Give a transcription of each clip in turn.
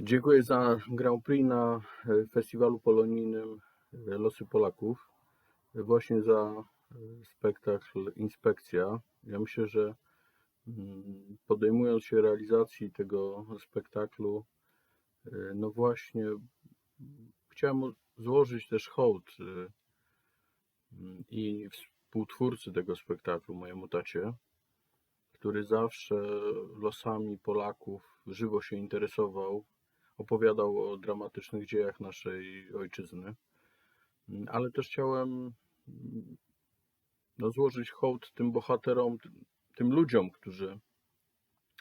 Dziękuję za Grand Prix na e, festiwalu polonijnym e, Losy Polaków. Właśnie za e, spektakl Inspekcja. Ja myślę, że mm, podejmując się realizacji tego spektaklu, no właśnie chciałem złożyć też hołd mm, i współtwórcy tego spektaklu, mojemu tacie, który zawsze losami Polaków żywo się interesował, opowiadał o dramatycznych dziejach naszej ojczyzny. Ale też chciałem mm, no, złożyć hołd tym bohaterom, tym- ludziom, którzy,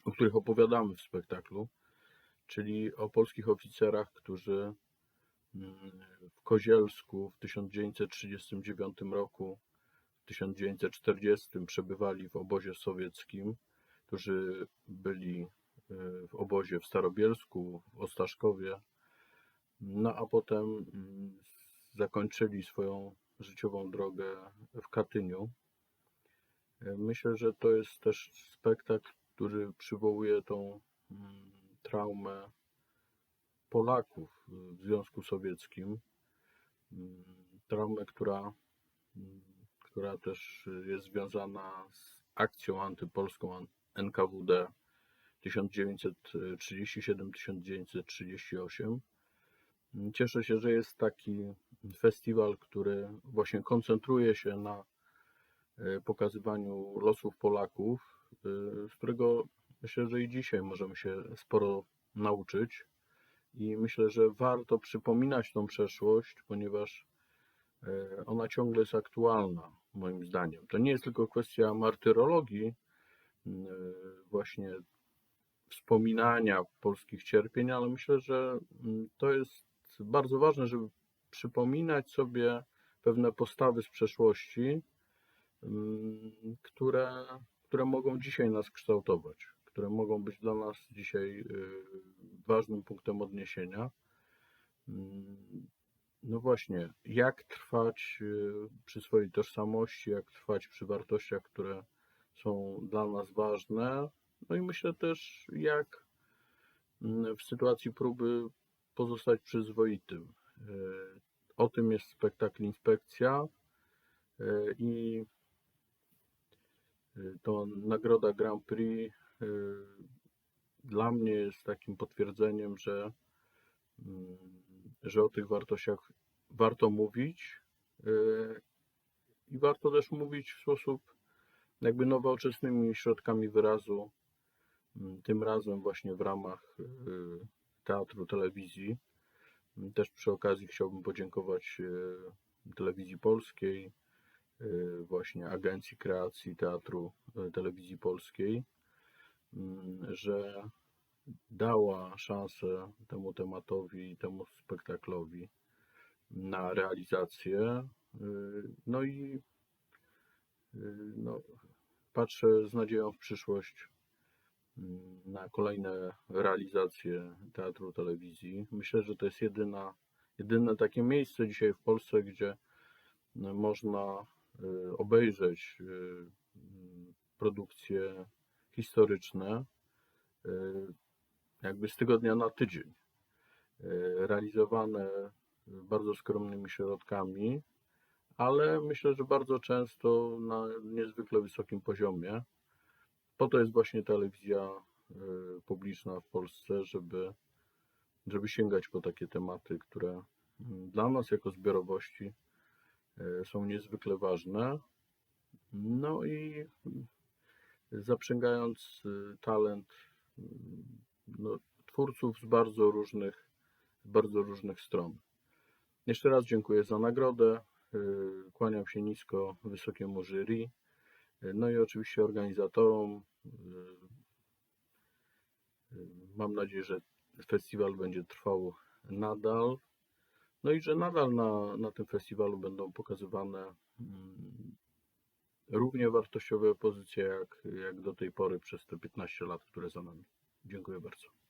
o których opowiadamy w spektaklu, czyli o polskich oficerach, którzy mm, w Kozielsku w 1939 roku, w 1940 przebywali w obozie sowieckim, którzy byli w obozie w Starobielsku, w Ostaszkowie, no a potem mm, zakończyli swoją życiową drogę w Katyniu. Y, Myślę, że to jest też spektakl, który przywołuje tą mm, traumę Polaków w Związku Sowieckim. Mm, Traumę, która, która też jest związana z akcją antypolską an- NKWD 1937-1938. Mm, Cieszę się, że jest taki festiwal, który właśnie koncentruje się na e, pokazywaniu losów Polaków, e, z którego myślę, że i dzisiaj możemy się sporo nauczyć. I myślę, że warto przypominać tą przeszłość, ponieważ e, ona ciągle jest aktualna, moim zdaniem. To nie jest tylko kwestia martyrologii, m, e, właśnie wspominania polskich cierpień, ale myślę, że mm, to jest bardzo ważne, żeby przypominać sobie pewne postawy z przeszłości, mm, które, które mogą dzisiaj nas kształtować, które mogą być dla nas dzisiaj y, ważnym punktem odniesienia. Mm, No właśnie, jak trwać y, przy swojej tożsamości, jak trwać przy wartościach, które są dla nas ważne. No i myślę też, jak mm, w sytuacji próby pozostać przyzwoitym. Y, O tym jest spektakl Inspekcja y, i y, to nagroda Grand Prix dla mnie jest takim potwierdzeniem, że, mm, że o tych wartościach warto mówić i warto też mówić w sposób jakby nowoczesnymi środkami wyrazu, tym razem właśnie w ramach y, teatru, telewizji. Mm, Też przy okazji chciałbym podziękować y, Telewizji Polskiej, y, właśnie Agencji Kreacji Teatru Telewizji Polskiej, mm, że dała szansę temu tematowi, temu spektaklowi na realizację. No i no, patrzę z nadzieją w przyszłość mm, na kolejne realizacje teatru, telewizji. Myślę, że to jest jedyna, jedyne takie miejsce dzisiaj w Polsce, gdzie no, można y, obejrzeć y, produkcje historyczne y, jakby z tygodnia na tydzień, realizowane bardzo skromnymi środkami, ale myślę, że bardzo często na niezwykle wysokim poziomie. Po to jest właśnie telewizja y, publiczna w Polsce, żeby, żeby sięgać po takie tematy, które mm, dla nas jako zbiorowości y, są niezwykle ważne. No i zaprzęgając y, talent y, no, twórców z bardzo różnych, z bardzo różnych stron. Jeszcze raz dziękuję za nagrodę. Kłaniam się nisko wysokiemu jury. No i oczywiście organizatorom. y, y, Mam nadzieję, że festiwal będzie trwał nadal. No i że nadal na, na tym festiwalu będą pokazywane mm, równie wartościowe pozycje jak, jak do tej pory przez te 15 lat, które za nami. Dziękuję bardzo.